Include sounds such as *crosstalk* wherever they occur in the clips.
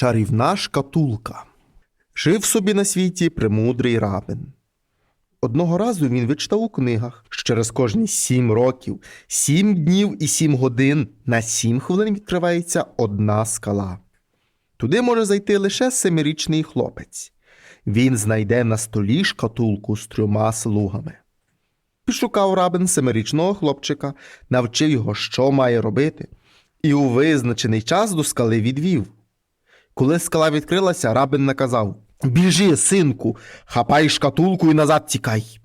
Чарівна шкатулка. Жив собі на світі премудрий рабин. Одного разу він вичитав у книгах, що через кожні сім років, сім днів і сім годин на сім хвилин відкривається одна скала. Туди може зайти лише семирічний хлопець. Він знайде на столі шкатулку з трьома слугами. Пішукав рабин семирічного хлопчика, навчив його, що має робити, і у визначений час до скали відвів. Коли скала відкрилася, рабин наказав Біжи, синку, хапай шкатулку і назад тікай.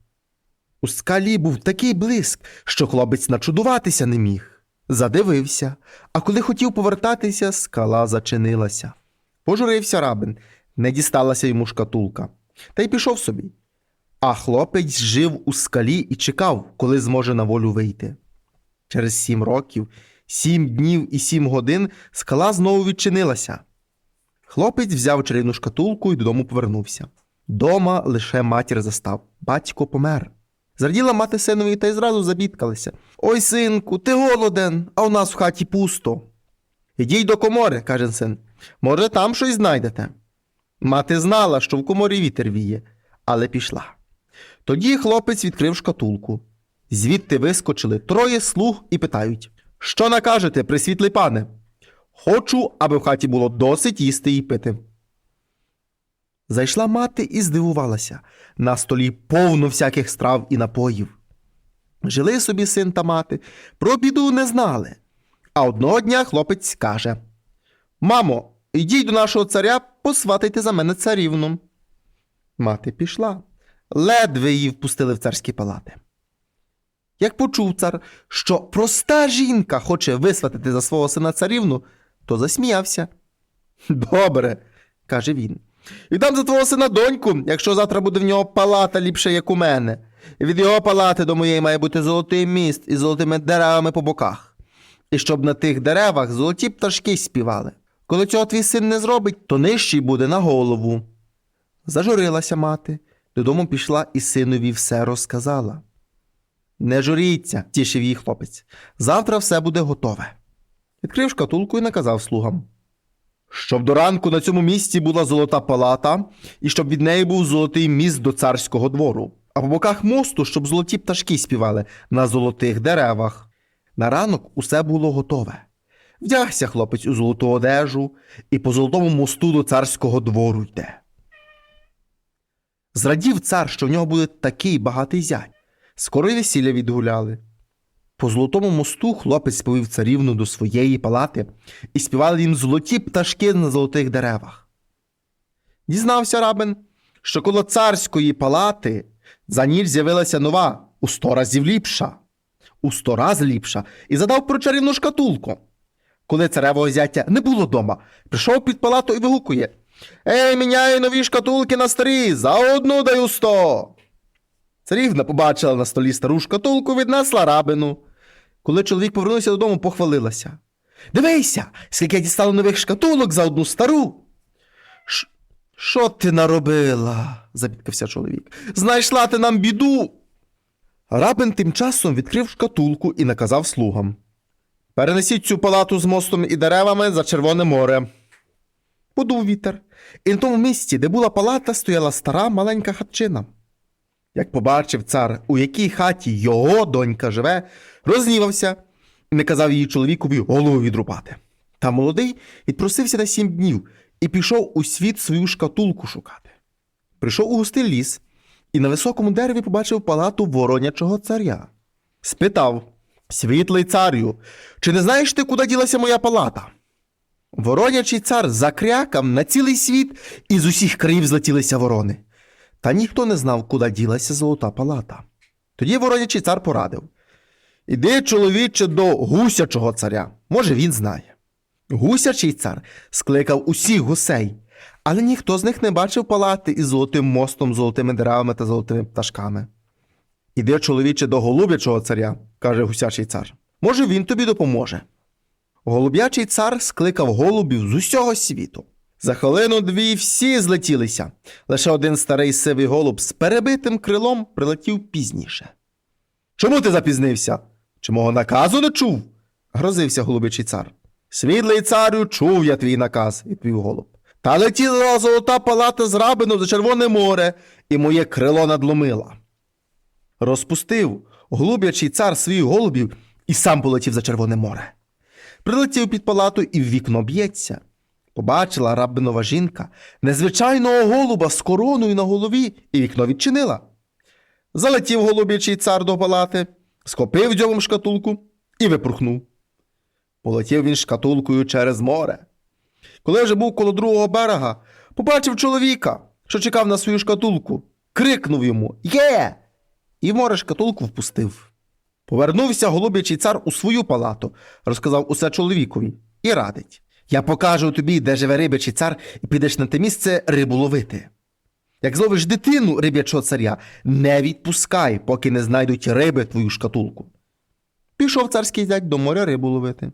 У скалі був такий блиск, що хлопець начудуватися не міг. Задивився, а коли хотів повертатися, скала зачинилася. Пожурився рабин, не дісталася йому шкатулка, та й пішов собі. А хлопець жив у скалі і чекав, коли зможе на волю вийти. Через сім років, сім днів і сім годин скала знову відчинилася. Хлопець взяв чарівну шкатулку і додому повернувся. Дома лише матір застав. Батько помер. Зраділа мати синові та й зразу забідкалася. Ой, синку, ти голоден, а у нас в хаті пусто. Ідіть до комори, каже син. Може, там щось знайдете. Мати знала, що в коморі вітер віє, але пішла. Тоді хлопець відкрив шкатулку. Звідти вискочили троє слуг і питають: Що накажете, присвітлий пане? Хочу, аби в хаті було досить їсти і пити. Зайшла мати і здивувалася. На столі повно всяких страв і напоїв. Жили собі син та мати, про біду не знали. А одного дня хлопець каже: Мамо, йдіть до нашого царя, посватайте за мене царівну. Мати пішла, ледве її впустили в царські палати. Як почув цар, що проста жінка хоче висватити за свого сина царівну, то засміявся. *laughs* Добре, каже він. Віддам за твого сина доньку, якщо завтра буде в нього палата ліпше, як у мене. І від його палати до моєї має бути золотий міст із золотими деревами по боках. І щоб на тих деревах золоті пташки співали. Коли цього твій син не зробить, то нижчий буде на голову. Зажурилася мати, додому пішла і синові все розказала. Не журіться, тішив її хлопець. Завтра все буде готове. Відкрив шкатулку і наказав слугам. Щоб до ранку на цьому місці була золота палата, і щоб від неї був золотий міст до царського двору, а по боках мосту, щоб золоті пташки співали на золотих деревах. На ранок усе було готове. Вдягся хлопець у золоту одежу і по золотому мосту до царського двору йде. Зрадів цар, що в нього буде такий багатий зять. Скоро й весілля відгуляли. По золотому мосту хлопець повів царівну до своєї палати і співали їм золоті пташки на золотих деревах. Дізнався рабин, що коло царської палати за ніч з'явилася нова, у сто разів ліпша, у сто раз ліпша, і задав про чарівну шкатулку. Коли царевого зятя не було дома, прийшов під палату і вигукує Ей, міняю нові шкатулки на старі, за одну даю сто. Царівна побачила на столі стару шкатулку, віднесла рабину. Коли чоловік повернувся додому, похвалилася. Дивися, скільки я дістала нових шкатулок за одну стару. Що ти наробила? забідкався чоловік. Знайшла ти нам біду. Рабин тим часом відкрив шкатулку і наказав слугам. Перенесіть цю палату з мостом і деревами за Червоне море. Подув вітер, і на тому місці, де була палата, стояла стара маленька хатчина. Як побачив цар, у якій хаті його донька живе, рознівався і наказав її чоловікові голову відрубати. Та молодий відпросився на сім днів і пішов у світ свою шкатулку шукати. Прийшов у густий ліс і на високому дереві побачив палату воронячого царя. Спитав Світлий царю, чи не знаєш ти, куди ділася моя палата? Воронячий цар закрякав на цілий світ, і з усіх країв злетілися ворони. Та ніхто не знав, куди ділася золота палата. Тоді воронячий цар порадив Іди, чоловіче, до гусячого царя. Може, він знає. Гусячий цар скликав усіх гусей, але ніхто з них не бачив палати із золотим мостом, золотими деревами та золотими пташками. Іди, чоловіче, до голубячого царя, каже гусячий цар. Може, він тобі допоможе. Голуб'ячий цар скликав голубів з усього світу. За хвилину дві всі злетілися. Лише один старий сивий голуб з перебитим крилом прилетів пізніше. Чому ти запізнився? Чи мого наказу не чув? грозився голубячий цар. Світлий царю, чув я твій наказ, відповів голуб. Та летіла золота палата з рабином за Червоне море, і моє крило надломила. Розпустив голуб'ячий цар своїх голубів і сам полетів за Червоне море. Прилетів під палату і в вікно б'ється. Побачила рабинова жінка незвичайного голуба з короною на голові, і вікно відчинила. Залетів голуб'ячий цар до палати, схопив дзьобом шкатулку і випорхнув. Полетів він шкатулкою через море. Коли вже був коло другого берега, побачив чоловіка, що чекав на свою шкатулку, крикнув йому Є! І в море шкатулку впустив. Повернувся голуб'ячий цар у свою палату, розказав усе чоловікові і радить. Я покажу тобі, де живе рибячий цар, і підеш на те місце рибу ловити. Як зловиш дитину риб'ячого царя, не відпускай, поки не знайдуть риби твою шкатулку. Пішов царський зять до моря рибу ловити.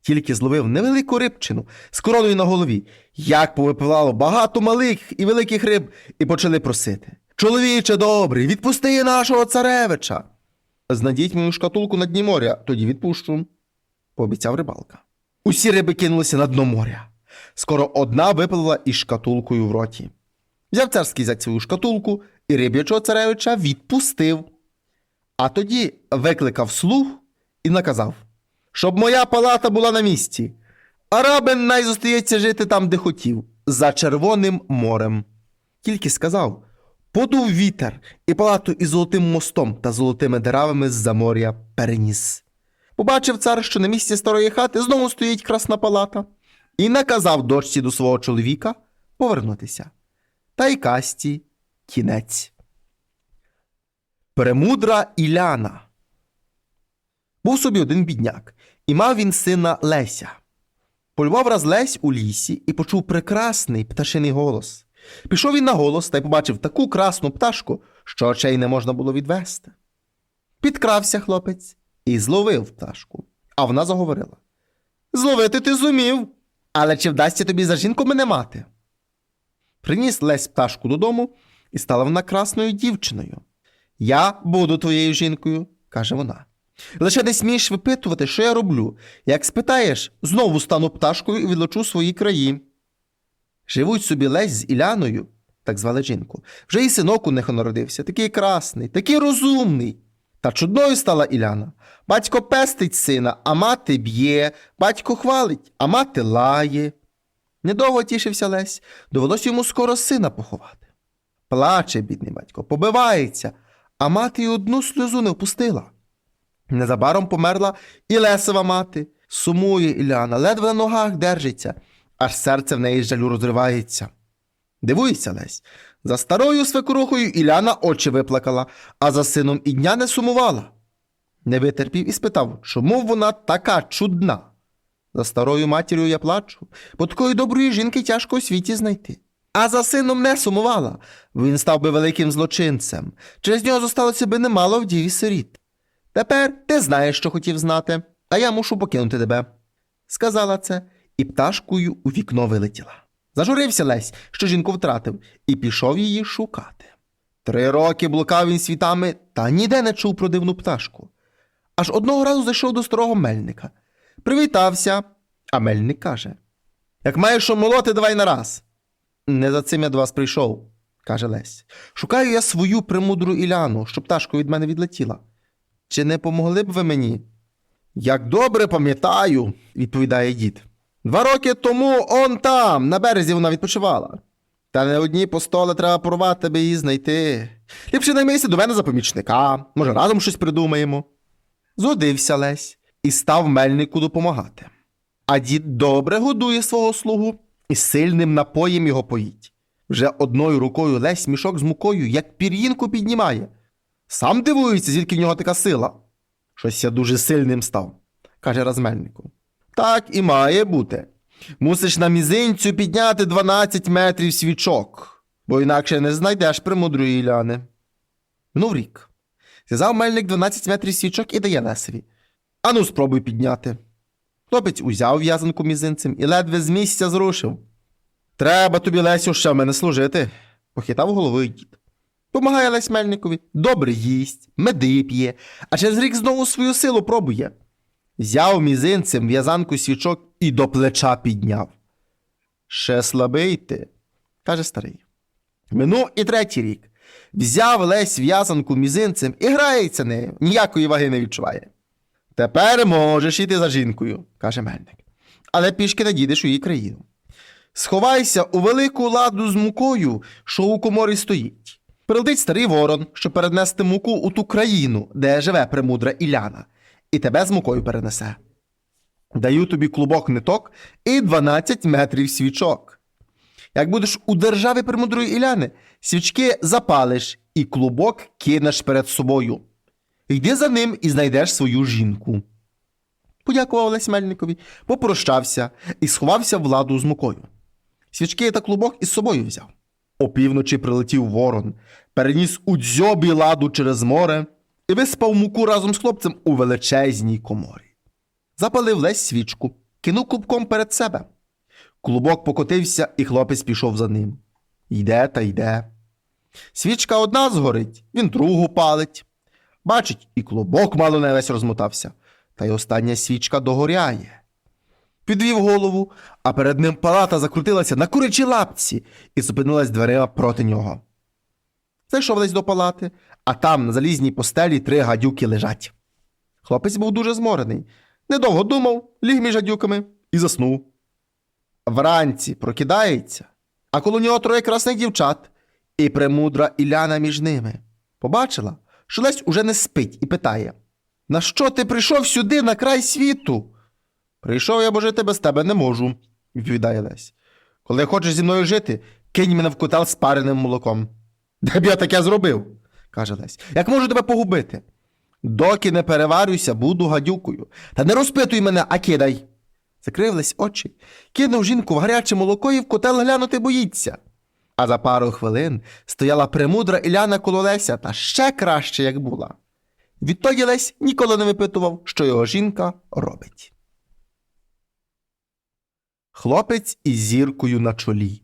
Тільки зловив невелику рибчину з короною на голові, як повипивало багато малих і великих риб, і почали просити. Чоловіче добрий, відпусти нашого царевича. Знайдіть мою шкатулку на дні моря, тоді відпущу, пообіцяв рибалка. Усі риби кинулися на дно моря. Скоро одна випливла із шкатулкою в роті. Взяв царський зять свою шкатулку і риб'ячого царевича відпустив. А тоді викликав слуг і наказав, щоб моя палата була на місці, а рабин най зостається жити там, де хотів, за Червоним морем. Тільки сказав, подув вітер і палату із золотим мостом та золотими деревами з-за моря переніс. Побачив цар, що на місці старої хати знову стоїть красна палата, і наказав дочці до свого чоловіка повернутися. Та й касті кінець. Премудра Іляна. Був собі один бідняк, і мав він сина Леся. Полював раз Лесь у лісі і почув прекрасний пташиний голос. Пішов він на голос та й побачив таку красну пташку, що очей не можна було відвести. Підкрався хлопець і зловив пташку, а вона заговорила: Зловити ти зумів, але чи вдасться тобі за жінку мене мати? Приніс Лесь пташку додому, і стала вона красною дівчиною. Я буду твоєю жінкою, каже вона. Лише не смієш випитувати, що я роблю. Як спитаєш, знову стану пташкою і відлечу свої краї. Живуть собі Лесь з Іляною, так звали жінку. Вже і синок у них народився, такий красний, такий розумний. Та чудною стала Іляна. Батько пестить сина, а мати б'є, батько хвалить, а мати лає. Недовго тішився Лесь, довелось йому скоро сина поховати. Плаче, бідний батько, побивається, а мати й одну сльозу не впустила. Незабаром померла і Лесова мати. Сумує Іляна, ледве на ногах держиться, аж серце в неї жалю розривається. Дивуйся, Лесь. За старою свекрухою Іляна очі виплакала, а за сином і дня не сумувала. Не витерпів і спитав, чому вона така чудна. За старою матір'ю я плачу, бо такої доброї жінки тяжко у світі знайти. А за сином не сумувала, він став би великим злочинцем. Через нього зосталося би немало вдів і сиріт. Тепер ти знаєш, що хотів знати, а я мушу покинути тебе. Сказала це і пташкою у вікно вилетіла. Зажурився Лесь, що жінку втратив, і пішов її шукати. Три роки блукав він світами та ніде не чув про дивну пташку. Аж одного разу зайшов до старого мельника. Привітався, а мельник каже: Як маєш що молоти, давай нараз. Не за цим я до вас прийшов, каже Лесь. Шукаю я свою премудру Іляну, щоб пташка від мене відлетіла. Чи не помогли б ви мені? Як добре пам'ятаю, відповідає дід. Два роки тому он там, на березі вона відпочивала. Та не одні постоли треба порвати, аби її знайти. Ліпше наймися до мене за помічника, може, разом щось придумаємо. Згодився Лесь і став мельнику допомагати. А дід добре годує свого слугу і сильним напоєм його поїть. Вже одною рукою Лесь мішок з мукою, як пір'їнку піднімає. Сам дивується, звідки в нього така сила. Щось я дуже сильним став, каже розмельнику. Так і має бути. Мусиш на мізинцю підняти 12 метрів свічок, бо інакше не знайдеш премудрої Іляни. Минув рік. Зв'язав мельник 12 метрів свічок і дає Лесеві. Ану, спробуй підняти. Хлопець узяв в'язанку мізинцем і ледве з місця зрушив. Треба тобі, Лесю, ще в мене служити, похитав головою дід. Помагає Лесь Мельникові, добре їсть, меди п'є, а через рік знову свою силу пробує. Взяв мізинцем в'язанку свічок і до плеча підняв. Ще слабий ти, каже старий. Минув і третій рік. Взяв Лесь в'язанку мізинцем і грається нею, ніякої ваги не відчуває. Тепер можеш іти за жінкою, каже мельник. Але пішки не дійдеш у її країну. Сховайся у велику ладу з мукою, що у коморі стоїть. Прилетить старий ворон, щоб перенести муку у ту країну, де живе премудра Іляна, і тебе з мукою перенесе. Даю тобі клубок ниток і 12 метрів свічок. Як будеш у державі премудрої Іляни, свічки запалиш і клубок кинеш перед собою. Йди за ним і знайдеш свою жінку. Подякував Лесь Мельникові, попрощався і сховався в ладу з мукою. Свічки та клубок із собою взяв. Опівночі прилетів ворон, переніс у дзьобі ладу через море і виспав муку разом з хлопцем у величезній коморі. Запалив Лесь свічку, кинув клубком перед себе. Клубок покотився, і хлопець пішов за ним. Йде та йде. Свічка одна згорить, він другу палить. Бачить, і клубок мало не весь розмотався, та й остання свічка догоряє. Підвів голову, а перед ним палата закрутилася на курячій лапці і зупинилась дверима проти нього. Зайшов десь до палати, а там на залізній постелі три гадюки лежать. Хлопець був дуже зморений. Недовго думав, ліг між гадюками і заснув. Вранці прокидається, а коло нього троє красних дівчат, і премудра Іляна між ними. Побачила, що Лесь уже не спить і питає: На що ти прийшов сюди на край світу? Прийшов я, бо жити без тебе не можу, відповідає Лесь. Коли хочеш зі мною жити, кинь мене в котел з пареним молоком. Де б я таке зробив? Каже Лесь. Як можу тебе погубити? Доки не переварюся, буду гадюкою. Та не розпитуй мене, а кидай. Закрив Лесь очі, кинув жінку в гаряче молоко і в котел глянути боїться. А за пару хвилин стояла премудра Іляна коло Леся та ще краще, як була. Відтоді Лесь ніколи не випитував, що його жінка робить. Хлопець із зіркою на чолі.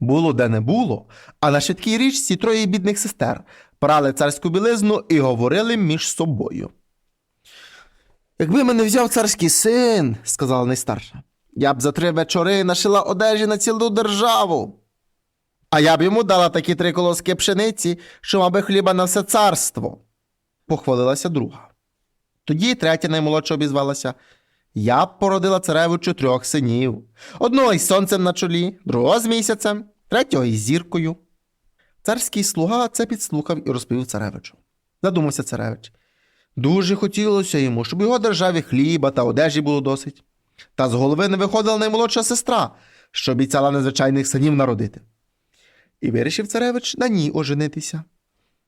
Було де не було, а на швидкій річці троє бідних сестер прали царську білизну і говорили між собою. Якби мене взяв царський син, сказала найстарша, я б за три вечори нашила одежі на цілу державу. А я б йому дала такі три колоски пшениці, що мав би хліба на все царство, похвалилася друга. Тоді третя наймолодша обізвалася. Я б породила царевичу трьох синів: одного із сонцем на чолі, другого з місяцем, третього із зіркою. Царський слуга це підслухав і розповів царевичу. Задумався царевич. Дуже хотілося йому, щоб його державі хліба та одежі було досить. Та з голови не виходила наймолодша сестра, що обіцяла незвичайних синів народити. І вирішив царевич на ній оженитися.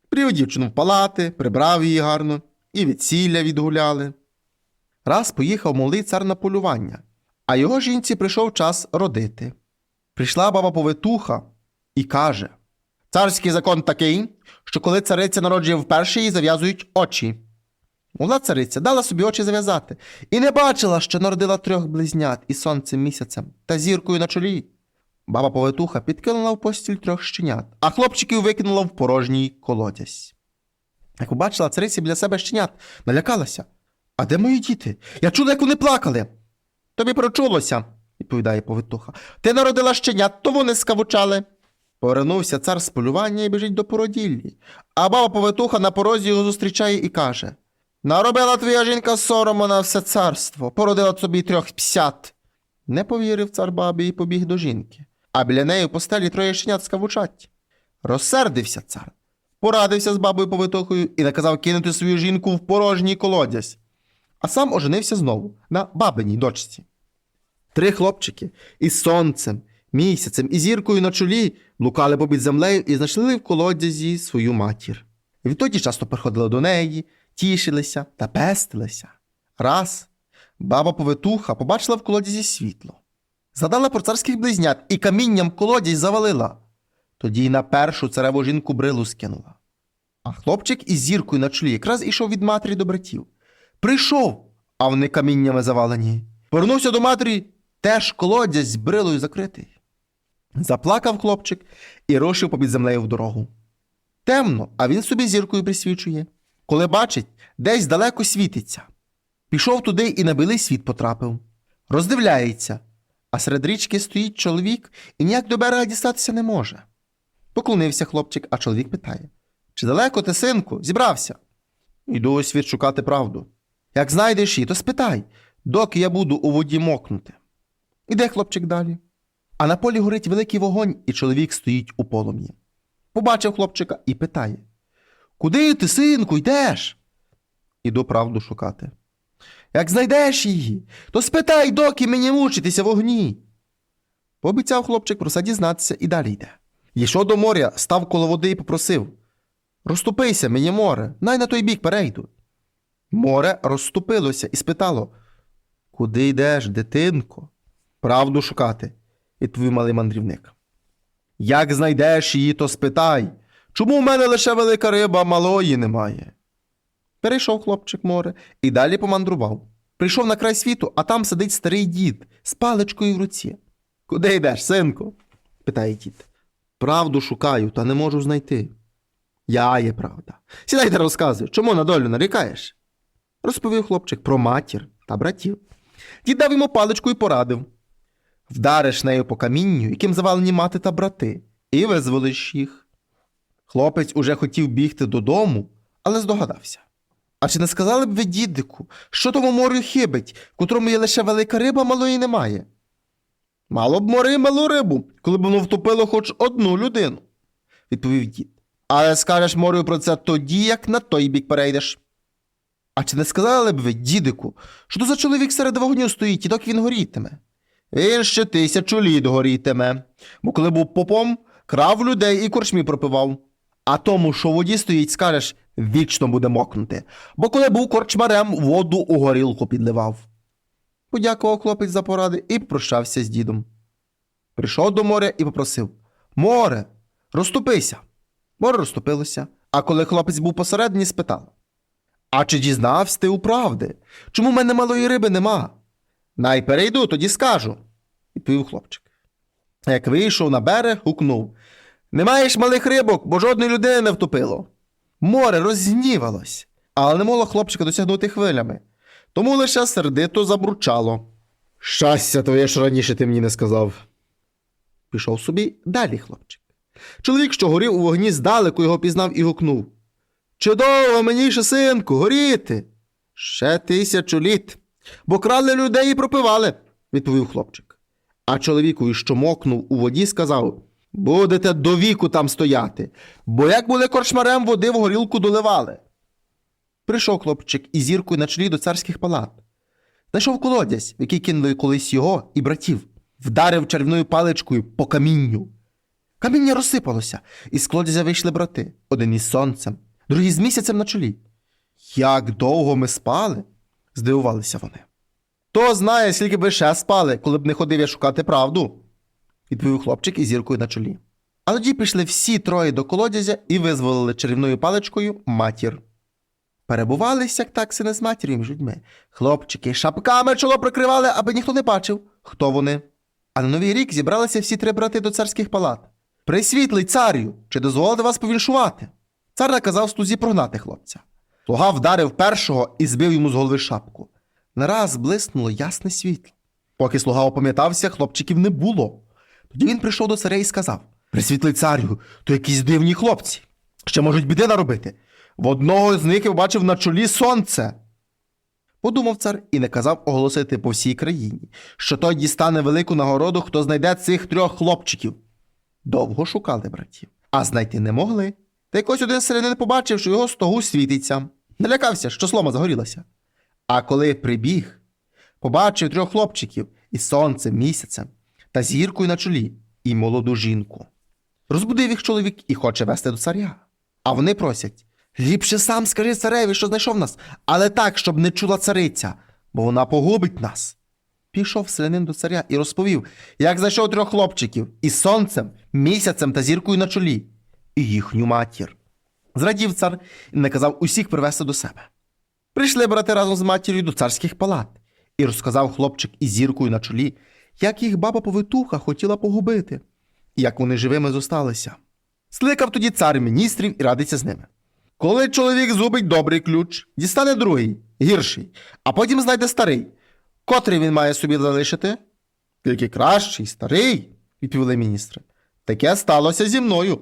Привів дівчину в палати, прибрав її гарно, і весілля відгуляли. Раз поїхав молодий цар на полювання, а його жінці прийшов час родити. Прийшла баба повитуха і каже: Царський закон такий, що коли цариця народжує вперше, їй зав'язують очі. Молода цариця дала собі очі зав'язати і не бачила, що народила трьох близнят із сонцем місяцем та зіркою на чолі. Баба повитуха підкинула в постіль трьох щенят, а хлопчиків викинула в порожній колодязь. Як побачила цариця біля себе щенят, налякалася. А де мої діти? Я чула, як вони плакали. Тобі прочулося, відповідає повитуха. Ти народила щенят, то вони скавучали. Повернувся цар з полювання і біжить до породіллі. А баба повитуха на порозі його зустрічає і каже: Наробила твоя жінка сорому на все царство, породила собі трьох псят. Не повірив цар бабі і побіг до жінки, а біля неї в постелі троє щенят скавучать. Розсердився цар, порадився з бабою повитухою і наказав кинути свою жінку в порожній колодязь а сам оженився знову на бабиній дочці. Три хлопчики із сонцем, місяцем і зіркою на чолі блукали побід землею і знайшли в колодязі свою матір. Відтоді часто приходили до неї, тішилися та пестилися. Раз баба повитуха побачила в колодязі світло. Згадала про царських близнят і камінням колодязь завалила. Тоді й на першу цареву жінку брилу скинула. А хлопчик із зіркою на чолі якраз ішов від матері до братів. Прийшов, а вони каміннями завалені. Повернувся до матері, теж колодязь з брилою закритий. Заплакав хлопчик і рушив попід землею в дорогу. Темно, а він собі зіркою присвічує. Коли бачить, десь далеко світиться. Пішов туди і на білий світ потрапив. Роздивляється, а серед річки стоїть чоловік і ніяк до берега дістатися не може. Поклонився хлопчик, а чоловік питає: Чи далеко ти, синку, зібрався? Йду у світ шукати правду. Як знайдеш її, то спитай, доки я буду у воді мокнути. Іде хлопчик далі. А на полі горить великий вогонь, і чоловік стоїть у полум'ї. Побачив хлопчика і питає: Куди ти, синку, йдеш? Іду правду шукати. Як знайдеш її, то спитай, доки мені мучитися в огні. Пообіцяв хлопчик про все дізнатися і далі йде. Йшов до моря, став коло води і попросив: Розступися, мені море, най на той бік перейду. Море розступилося і спитало: Куди йдеш, дитинко? Правду шукати, відповів малий мандрівник. Як знайдеш її, то спитай, чому в мене лише велика риба, малої немає? Перейшов хлопчик море і далі помандрував. Прийшов на край світу, а там сидить старий дід з паличкою в руці. Куди йдеш, синку? питає дід. Правду шукаю, та не можу знайти. Я є правда. Сідай та розказуй, чому на долю нарікаєш? Розповів хлопчик про матір та братів. Дід дав йому паличку і порадив. Вдариш нею по камінню, яким завалені мати та брати, і визволиш їх. Хлопець уже хотів бігти додому, але здогадався. А чи не сказали б ви, дідику, що тому морю хибить, в котрому є лише велика риба, малої немає? Мало б море малу рибу, коли б воно втопило хоч одну людину, відповів дід. Але скажеш морю про це тоді, як на той бік перейдеш. А чи не сказали б ви, дідику, що то за чоловік серед вогню стоїть, і доки він горітиме? Він ще тисячу літ горітиме, бо коли був попом, крав людей і корчмі пропивав. А тому, що в воді стоїть, скажеш, вічно буде мокнути, бо коли був корчмарем, воду у горілку підливав. Подякував хлопець за поради і попрощався з дідом. Прийшов до моря і попросив Море, розступися. Море розступилося, а коли хлопець був посередині, спитав А чи дізнався ти у правди? Чому в мене малої риби нема? Най перейду, тоді скажу, відповів хлопчик. Як вийшов на берег, гукнув Не маєш малих рибок, бо жодної людини не втопило. Море розгнівалось, але не могло хлопчика досягнути хвилями, тому лише сердито забручало. Щастя твоє ж раніше ти мені не сказав. Пішов собі далі хлопчик. Чоловік, що горів у вогні, здалеку його пізнав і гукнув. Чи довго мені ще, синку, горіти? Ще тисячу літ, бо крали людей і пропивали, відповів хлопчик. А чоловікові, що мокнув у воді, сказав Будете до віку там стояти, бо як були корчмарем, води в горілку доливали. Прийшов хлопчик із зіркою на чолі до царських палат. Знайшов колодязь, в який кинули колись його і братів, вдарив чарівною паличкою по камінню. Каміння розсипалося, і з колодязя вийшли брати, один із сонцем, другий з місяцем на чолі. Як довго ми спали? здивувалися вони. Хто знає, скільки би ще спали, коли б не ходив я шукати правду, відповів хлопчик із зіркою на чолі. А тоді пішли всі троє до колодязя і визволили чарівною паличкою матір. Перебувались, як таксини з матір'ю між людьми. Хлопчики шапками чоло прикривали, аби ніхто не бачив, хто вони. А на новий рік зібралися всі три брати до царських палат. Присвітлий царю, чи дозволите вас повіншувати? Цар наказав слузі прогнати хлопця. Слуга вдарив першого і збив йому з голови шапку. Нараз блиснуло ясне світло. Поки слуга опам'ятався, хлопчиків не було. Тоді він прийшов до царя і сказав: Присвітлий царю, то якісь дивні хлопці. Ще можуть біди наробити. В одного з них я бачив на чолі сонце. Подумав цар і наказав оголосити по всій країні, що той дістане велику нагороду, хто знайде цих трьох хлопчиків. Довго шукали братів, а знайти не могли. Та якось один селянин побачив, що його стогу світиться. Налякався, що слома загорілася. А коли прибіг, побачив трьох хлопчиків із сонцем, місяцем та зіркою на чолі і молоду жінку. Розбудив їх чоловік і хоче вести до царя. А вони просять ліпше сам скажи цареві, що знайшов нас, але так, щоб не чула цариця, бо вона погубить нас. Пішов селянин до царя і розповів, як знайшов трьох хлопчиків із сонцем, місяцем та зіркою на чолі, і їхню матір. Зрадів цар і наказав усіх привести до себе. Прийшли брати разом з матір'ю до царських палат, і розказав хлопчик із зіркою на чолі, як їх баба повитуха хотіла погубити, і як вони живими зосталися. Скликав тоді цар міністрів і радиться з ними. Коли чоловік зубить добрий ключ, дістане другий, гірший, а потім знайде старий. Котрий він має собі залишити? Тільки кращий, старий, відповіли міністри. Таке сталося зі мною,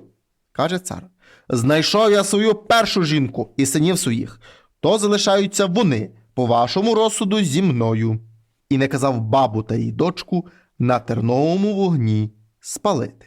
каже цар. Знайшов я свою першу жінку і синів своїх, то залишаються вони, по вашому розсуду, зі мною. І наказав бабу та її дочку на терновому вогні спалити.